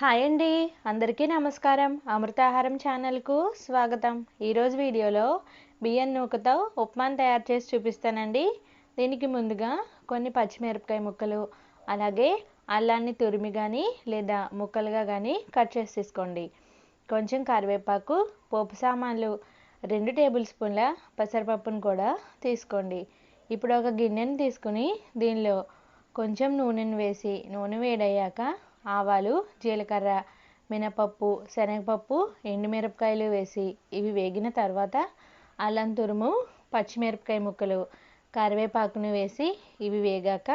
Hi అండి. అందరికీ నమస్కారం. అమృతాహారం ఛానల్కు స్వాగతం. ఈరోజు వీడియోలో బియ్యం నూకతో ఉప్మాను తయారు చేసి చూపిస్తానండి. దీనికి ముందుగా కొన్ని పచ్చిమిరపకాయ ముక్కలు అలాగే అల్లాన్ని తురిమి కానీ లేదా ముక్కలుగా కానీ కట్ చేసి తీసుకోండి. కొంచెం కరివేపాకు పోపు సామాన్లు రెండు టేబుల్ స్పూన్ల పెసరపప్పును కూడా తీసుకోండి. ఇప్పుడు ఒక గిన్నెను తీసుకుని దీనిలో కొంచెం నూనెను వేసి నూనె వేడయ్యాక ఆవాలు జీలకర్ర మినపప్పు శనగపప్పు ఎండుమిరపకాయలు వేసి ఇవి వేగిన తర్వాత అల్లం తురుము పచ్చిమిరపకాయ ముక్కలు కరివేపాకును వేసి ఇవి వేగాక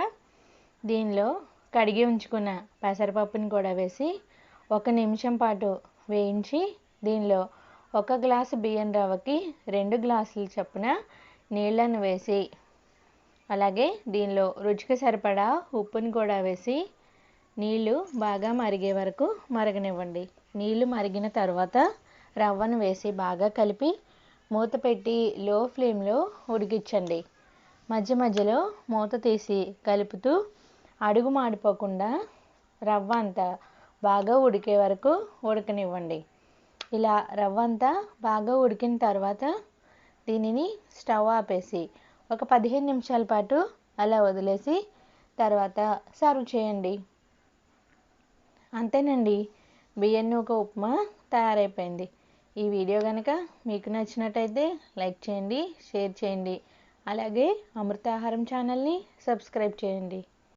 దీనిలో కడిగి ఉంచుకున్న పెసరపప్పుని కూడా వేసి ఒక నిమిషం పాటు వేయించి దీనిలో ఒక గ్లాసు బియ్యం రవ్వకి రెండు గ్లాసుల చొప్పున నీళ్ళను వేసి అలాగే దీనిలో రుచికి సరిపడా ఉప్పుని కూడా వేసి నీళ్ళు బాగా మరిగే వరకు మరగనివ్వండి. నీళ్ళు మరిగిన తర్వాత రవ్వను వేసి బాగా కలిపి మూత పెట్టి లో ఫ్లేమ్లో ఉడికించండి. మధ్య మధ్యలో మూత తీసి కలుపుతూ అడుగు మాడిపోకుండా రవ్వ అంతా బాగా ఉడికే వరకు ఉడకనివ్వండి. ఇలా రవ్వ అంతా బాగా ఉడికిన తర్వాత దీనిని స్టవ్ ఆపేసి ఒక పదిహేను నిమిషాల పాటు అలా వదిలేసి తర్వాత సర్వ్ చేయండి. అంతేనండి. బియ్యం ఒక ఉప్మా తయారైపోయింది. ఈ వీడియో కనుక మీకు నచ్చినట్టయితే లైక్ చేయండి షేర్ చేయండి. అలాగే అమృతాహారం ఛానల్ని సబ్స్క్రైబ్ చేయండి.